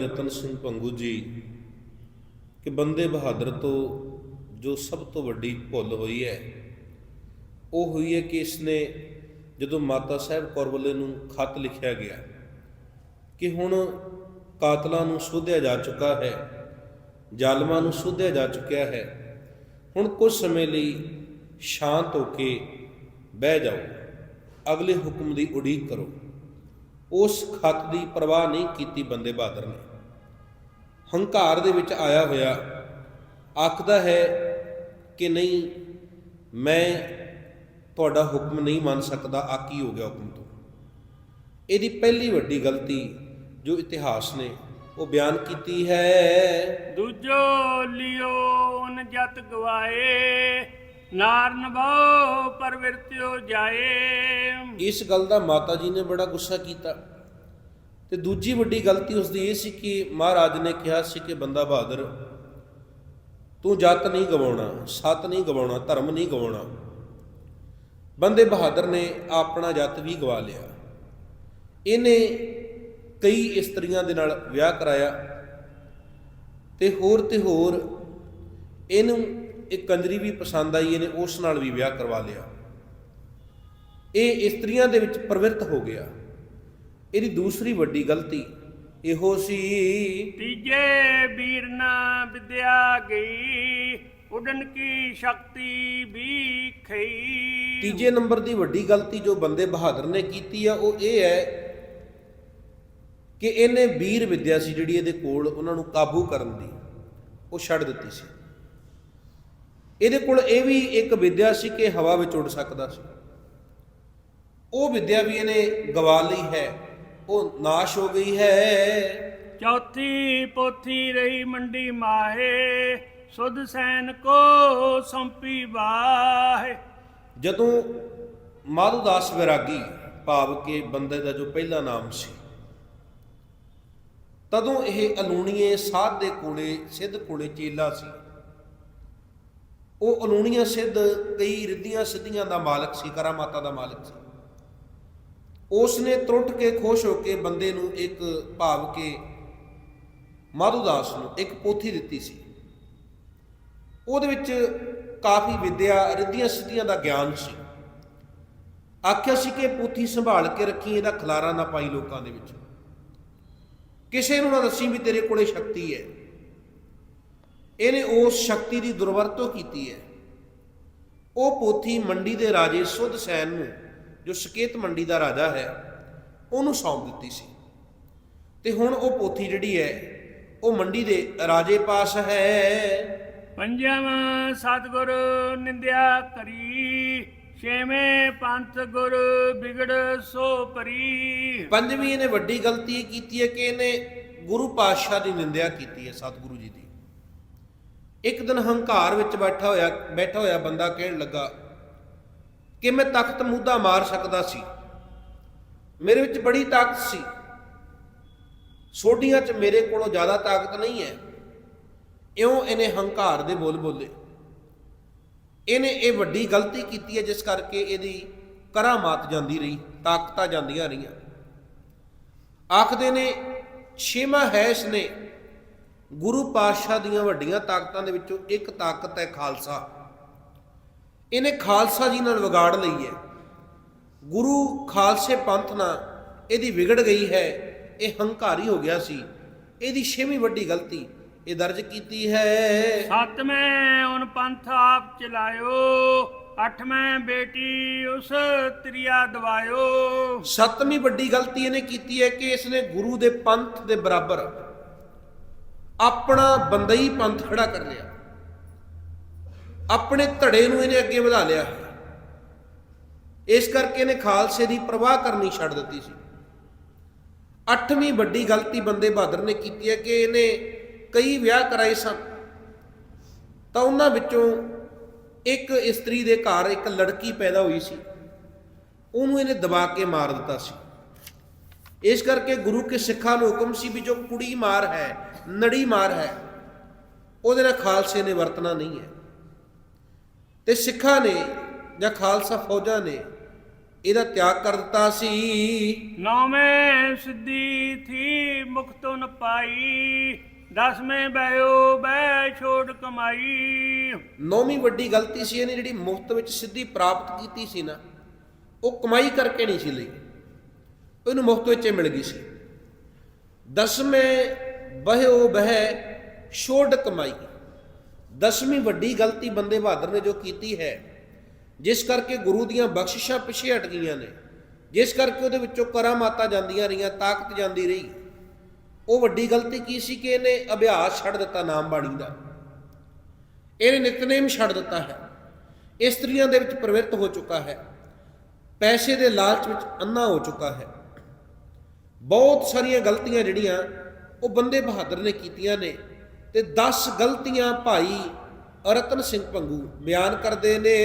ਰਤਨ ਸਿੰਘ ਪੰਗੂ ਜੀ, ਕਿ ਬੰਦੇ ਬਹਾਦਰ ਤੋਂ ਜੋ ਸਭ ਤੋਂ ਵੱਡੀ ਭੁੱਲ ਹੋਈ ਹੈ, ਉਹ ਹੋਈ ਹੈ ਕਿ ਇਸਨੇ ਜਦੋਂ ਮਾਤਾ ਸਾਹਿਬ ਕੌਰਵਲੇ ਨੂੰ ਖਤ ਲਿਖਿਆ ਗਿਆ ਕਿ ਹੁਣ ਕਾਤਲਾਂ ਨੂੰ ਸੋਧਿਆ ਜਾ ਚੁੱਕਾ ਹੈ, ਜ਼ਾਲਮਾਂ ਨੂੰ ਸੋਧਿਆ ਜਾ ਚੁੱਕਿਆ ਹੈ, ਹੁਣ ਕੁਝ ਸਮੇਂ ਲਈ ਸ਼ਾਂਤ ਹੋ ਕੇ ਬਹਿ ਜਾਓ, ਅਗਲੇ ਹੁਕਮ ਦੀ ਉਡੀਕ ਕਰੋ। ਉਸ ਖਤ ਦੀ ਪਰਵਾਹ ਨਹੀਂ ਕੀਤੀ ਬੰਦੇ ਬਹਾਦਰ ਨੇ। ਹੰਕਾਰ ਦੇ ਵਿੱਚ ਆਇਆ ਹੋਇਆ ਆਖਦਾ ਹੈ ਕਿ ਨਹੀਂ ਮੈਂ ਤੁਹਾਡਾ ਹੁਕਮ ਨਹੀਂ ਮੰਨ ਸਕਦਾ ਆਕੀ ਹੋ ਗਿਆ ਹੁਕਮ ਤੋਂ? ਇਹਦੀ ਪਹਿਲੀ ਵੱਡੀ ਗਲਤੀ ਜੋ ਇਤਿਹਾਸ ਨੇ ਉਹ ਬਿਆਨ ਕੀਤੀ ਹੈ। ਦੂਜੋ ਲਿਓ ਨ ਜਤ ਗਵਾਏ ਨਾਰ ਨਭੋ ਪਰਵਿਰਤਿਓ ਜਾਏ। ਇਸ ਗੱਲ ਦਾ ਮਾਤਾ ਜੀ ਨੇ ਬੜਾ ਗੁੱਸਾ ਕੀਤਾ। ਤੇ ਦੂਜੀ ਵੱਡੀ ਗਲਤੀ ਉਸ ਦੀ ਇਹ ਸੀ ਕਿ ਮਹਾਰਾਜ ਨੇ ਕਿਹਾ ਸੀ ਕਿ ਬੰਦਾ ਬਹਾਦਰ, ਤੂੰ ਜੱਤ ਨਹੀਂ ਗਵਾਉਣਾ, ਸਤ ਨਹੀਂ ਗਵਾਉਣਾ, ਧਰਮ ਨਹੀਂ ਗਵਾਉਣਾ। ਬੰਦੇ ਬਹਾਦਰ ਨੇ ਆਪਣਾ ਜੱਤ ਵੀ ਗਵਾ ਲਿਆ। ਇਹਨੇ ਕਈ ਇਸਤਰੀਆਂ ਦੇ ਨਾਲ ਵਿਆਹ ਕਰਾਇਆ ਤੇ ਹੋਰ ਤੇ ਹੋਰ ਇਹਨੂੰ ਇੱਕ ਕੰਜਰੀ ਵੀ ਪਸੰਦ ਆਈ, ਇਹਨੇ ਉਸ ਨਾਲ ਵੀ ਵਿਆਹ ਕਰਵਾ ਲਿਆ। ਇਹ ਇਸਤਰੀਆਂ ਦੇ ਵਿੱਚ ਪ੍ਰਵਿਰਤ ਹੋ ਗਿਆ। ਇਹਦੀ ਦੂਸਰੀ ਵੱਡੀ ਗਲਤੀ ਇਹੋ ਸੀ। ਤੀਜੇ ਵੀਰ ਨਾ ਵਿਦਿਆ ਗਈ ਉਡਨ ਕੀ ਸ਼ਕਤੀ ਵੀ ਖਈ ਤੀਜੇ ਨੰਬਰ ਦੀ ਵੱਡੀ ਗਲਤੀ ਜੋ ਬੰਦੇ ਬਹਾਦਰ ਨੇ ਕੀਤੀ ਆ ਉਹ ਇਹ ਹੈ ਕਿ ਇਹਨੇ ਵੀਰ ਵਿਦਿਆ ਸੀ ਜਿਹੜੀ ਇਹਦੇ ਕੋਲ ਉਹਨਾਂ ਨੂੰ ਕਾਬੂ ਕਰਨ ਦੀ ਉਹ ਛੱਡ ਦਿੱਤੀ ਸੀ। ਇਹਦੇ ਕੋਲ ਇਹ ਵੀ ਇੱਕ ਵਿਦਿਆ ਸੀ ਕਿ ਹਵਾ ਵਿੱਚ ਉੱਡ ਸਕਦਾ ਸੀ। ਉਹ ਵਿਦਿਆ ਵੀ ਇਹਨੇ ਗਵਾ ਲਈ ਹੈ। ਉਹ ਨਾਸ਼ ਹੋ ਗਈ ਹੈ। ਚੌਥੀ ਪੋਥੀ ਰਹੀ ਮੰਡੀ ਮਾਹੇ ਸੁਧ ਸੈਨ ਕੋ ਸੰਪੀ ਬਾਹੇ ਜਦੋਂ ਮਾਧੂਦਾਸ ਵਿਰਾਗੀ ਭਾਵ ਕਿ ਬੰਦੇ ਦਾ ਜੋ ਪਹਿਲਾ ਨਾਮ ਸੀ ਤਦੋਂ ਇਹ ਅਲੂਣੀਏ ਸਾਧ ਦੇ ਕੋਲੇ ਸਿੱਧ ਕੋਲੇ ਚੇਲਾ ਸੀ। ਉਹ ਅਲੂਣੀਆ ਸਿੱਧ ਕਈ ਰਿੱਧੀਆਂ ਸਿੱਧੀਆਂ ਦਾ ਮਾਲਕ ਸੀ ਕਰਾਮਾਤਾ ਦਾ ਮਾਲਕ ਸੀ। ਉਸ ਨੇ ਤਰੁੱਟ ਕੇ ਖੁਸ਼ ਹੋ ਕੇ ਬੰਦੇ ਨੂੰ ਇੱਕ ਭਾਵ ਕੇ ਮਾਧੂਦਾਸ ਨੂੰ ਇੱਕ ਪੋਥੀ ਦਿੱਤੀ ਸੀ। ਉਹਦੇ ਵਿੱਚ ਕਾਫੀ ਵਿਦਿਆ, ਰਿੱਧੀਆਂ ਸਿੱਧੀਆਂ ਦਾ ਗਿਆਨ ਸੀ। ਆਖਿਆ ਸੀ ਕਿ ਪੋਥੀ ਸੰਭਾਲ ਕੇ ਰੱਖੀ, ਇਹਦਾ ਖਲਾਰਾ ਨਾ ਪਾਈ ਲੋਕਾਂ ਦੇ ਵਿੱਚ। ਕਿਸੇ ਨੂੰ ਨਾ ਦੱਸੀ ਵੀ ਤੇਰੇ ਕੋਲੇ ਸ਼ਕਤੀ ਹੈ। ਇਹਨੇ ਉਸ ਸ਼ਕਤੀ ਦੀ ਦੁਰਵਰਤੋਂ ਕੀਤੀ ਹੈ। ਉਹ ਪੋਥੀ ਮੰਡੀ ਦੇ ਰਾਜੇ ਸੁਧ ਸੈਨ ਨੂੰ ਜੋ ਸਕੇਤ ਮੰਡੀ ਦਾ ਰਾਜਾ ਹੈ ਉਹਨੂੰ ਸੌਂਪ ਦਿੱਤੀ ਸੀ। ਤੇ ਹੁਣ ਉਹ ਪੋਥੀ ਜਿਹੜੀ ਹੈ ਉਹ ਮੰਡੀ ਦੇ ਰਾਜੇ ਪਾਸ ਹੈ। ਪੰਜਵਾਂ ਸਤਿਗੁਰ ਨਿੰਦਿਆ ਕਰੀ ਛੇਵੇਂ ਪੰਥ ਗੁਰ ਵਿਗੜ ਸੋ ਪਰੀ। ਪੰਜਵੀਂ ਇਹਨੇ ਵੱਡੀ ਗਲਤੀ ਕੀਤੀ ਹੈ ਕਿ ਇਹਨੇ ਗੁਰੂ ਪਾਤਸ਼ਾਹ ਦੀ ਨਿੰਦਿਆ ਕੀਤੀ ਹੈ ਸਤਿਗੁਰੂ ਜੀ ਦੀ। ਇੱਕ ਦਿਨ ਹੰਕਾਰ ਵਿੱਚ ਬੈਠਾ ਹੋਇਆ ਬੈਠਾ ਹੋਇਆ ਬੰਦਾ ਕਹਿਣ ਲੱਗਾ ਕਿ ਮੈਂ ਤਖਤ ਮੁੱਦਾ ਮਾਰ ਸਕਦਾ ਸੀ। ਮੇਰੇ ਵਿੱਚ ਬੜੀ ਤਾਕਤ ਸੀ। ਸੋਡੀਆਂ 'ਚ ਮੇਰੇ ਕੋਲੋਂ ਜ਼ਿਆਦਾ ਤਾਕਤ ਨਹੀਂ ਹੈ। ਇਉਂ ਇਹਨੇ ਹੰਕਾਰ ਦੇ ਬੋਲ ਬੋਲੇ। ਇਹਨੇ ਇਹ ਵੱਡੀ ਗਲਤੀ ਕੀਤੀ ਹੈ, ਜਿਸ ਕਰਕੇ ਇਹਦੀ ਕਰਾਮਾਤ ਜਾਂਦੀ ਰਹੀ, ਤਾਕਤਾਂ ਜਾਂਦੀਆਂ ਰਹੀਆਂ। ਆਖਦੇ ਨੇ, ਛੇਵਾਂ ਹੈਸ਼ ਨੇ, ਗੁਰੂ ਪਾਤਸ਼ਾਹ ਦੀਆਂ ਵੱਡੀਆਂ ਤਾਕਤਾਂ ਦੇ ਵਿੱਚੋਂ ਇੱਕ ਤਾਕਤ ਹੈ ਖਾਲਸਾ। ਇਹਨੇ ਖਾਲਸਾ ਜੀ ਨਾਲ ਵਿਗਾੜ ਲਈ ਹੈ। ਗੁਰੂ ਖਾਲਸੇ ਪੰਥ ਨਾਲ ਇਹਦੀ ਵਿਗੜ ਗਈ ਹੈ ਇਹ ਹੰਕਾਰੀ ਹੋ ਗਿਆ ਸੀ। ਇਹਦੀ ਛੇਵੀਂ ਵੱਡੀ ਗਲਤੀ ਇਹ ਦਰਜ ਕੀਤੀ ਹੈ। ਸਤਵੇਂ ਉਨ ਪੰਥ ਆਪ ਚਲਾਇਓ ਅੱਠਵੇਂ ਬੇਟੀ ਉਸ ਤ੍ਰਿਆ ਦਵਾਇਓ। ਸੱਤਵੀਂ ਵੱਡੀ ਗਲਤੀ ਇਹਨੇ ਕੀਤੀ ਹੈ ਕਿ ਇਸਨੇ ਗੁਰੂ ਦੇ ਪੰਥ ਦੇ ਬਰਾਬਰ ਆਪਣਾ ਬੰਦਈ ਪੰਥ ਖੜਾ ਕਰ ਲਿਆ। ਆਪਣੇ ਧੜੇ ਨੂੰ ਇਹਨੇ ਅੱਗੇ ਵਧਾ ਲਿਆ। ਹੈ ਇਸ ਕਰਕੇ ਇਹਨੇ ਖਾਲਸੇ ਦੀ ਪ੍ਰਵਾਹ ਕਰਨੀ ਛੱਡ ਦਿੱਤੀ ਸੀ। ਅੱਠਵੀਂ ਵੱਡੀ ਗਲਤੀ ਬੰਦੇ ਬਹਾਦਰ ਨੇ ਕੀਤੀ ਹੈ ਕਿ ਇਹਨੇ ਕਈ ਵਿਆਹ ਕਰਾਏ ਸਨ। ਤਾਂ ਉਹਨਾਂ ਵਿੱਚੋਂ ਇੱਕ ਇਸਤਰੀ ਦੇ ਘਰ ਇੱਕ ਲੜਕੀ ਪੈਦਾ ਹੋਈ ਸੀ। ਉਹਨੂੰ ਇਹਨੇ ਦਬਾ ਕੇ ਮਾਰ ਦਿੱਤਾ ਸੀ। ਇਸ ਕਰਕੇ ਗੁਰੂ ਕੇ ਸਿੱਖਾਂ ਨੂੰ ਹੁਕਮ ਸੀ ਵੀ ਜੋ ਕੁੜੀ ਮਾਰ ਹੈ, ਨੜੀ ਮਾਰ ਹੈ, ਉਹਦੇ ਨਾਲ ਖਾਲਸੇ ਨੇ ਵਰਤਣਾ ਨਹੀਂ ਹੈ। ਤੇ ਸਿੱਖਾਂ ਨੇ ਜਾਂ ਖਾਲਸਾ ਫੌਜਾਂ ਨੇ ਇਹਦਾ ਤਿਆਗ ਕਰ ਦਿੱਤਾ ਸੀ। ਨੌਵੇਂ ਸਿੱਧੀ ਥੀ ਮੁਕਤੁ ਨ ਪਾਈ ਦਸਵੇਂ ਬਇਓ ਬੈ ਛੋੜ ਕਮਾਈ। ਨੌਵੀਂ ਵੱਡੀ ਗਲਤੀ ਸੀ ਇਹਨੇ ਜਿਹੜੀ ਮੁਫਤ ਵਿੱਚ ਸਿੱਧੀ ਪ੍ਰਾਪਤ ਕੀਤੀ ਸੀ ਨਾ ਉਹ ਕਮਾਈ ਕਰਕੇ ਨਹੀਂ ਸੀ ਲਈ। ਉਹਨੂੰ ਮੁਫਤ ਵਿੱਚ ਮਿਲ ਗਈ ਸੀ। ਦਸਵੇਂ ਬਹਿਓ ਬਹਿ ਛੋੜ ਕਮਾਈ। ਦਸਵੀਂ ਵੱਡੀ ਗਲਤੀ ਬੰਦੇ ਬਹਾਦਰ ਨੇ ਜੋ ਕੀਤੀ ਹੈ, ਜਿਸ ਕਰਕੇ ਗੁਰੂ ਦੀਆਂ ਬਖਸ਼ਿਸ਼ਾਂ ਪਿੱਛੇ ਹਟ ਗਈਆਂ ਨੇ, ਜਿਸ ਕਰਕੇ ਉਹਦੇ ਵਿੱਚੋਂ ਕਰਾਮਾਤਾਂ ਜਾਂਦੀਆਂ ਰਹੀਆਂ, ਤਾਕਤ ਜਾਂਦੀ ਰਹੀ। ਉਹ ਵੱਡੀ ਗਲਤੀ ਕੀ ਸੀ ਕਿ ਇਹਨੇ ਅਭਿਆਸ ਛੱਡ ਦਿੱਤਾ ਨਾਮ ਬਾਣੀ ਦਾ। ਇਹਨੇ ਨਿਤਨੇਮ ਛੱਡ ਦਿੱਤਾ ਹੈ। ਇਸਤਰੀਆਂ ਦੇ ਵਿੱਚ ਪ੍ਰਵਿਰਤ ਹੋ ਚੁੱਕਾ ਹੈ। ਪੈਸੇ ਦੇ ਲਾਲਚ ਵਿੱਚ ਅੰਨਾ ਹੋ ਚੁੱਕਾ ਹੈ। ਬਹੁਤ ਸਾਰੀਆਂ ਗਲਤੀਆਂ ਜਿਹੜੀਆਂ ਉਹ ਬੰਦੇ ਬਹਾਦਰ ਨੇ ਕੀਤੀਆਂ ਨੇ। ਤੇ 10 ਗਲਤੀਆਂ ਭਾਈ ਰਤਨ ਸਿੰਘ ਪੰਗੂ ਬਿਆਨ ਕਰਦੇ ਨੇ।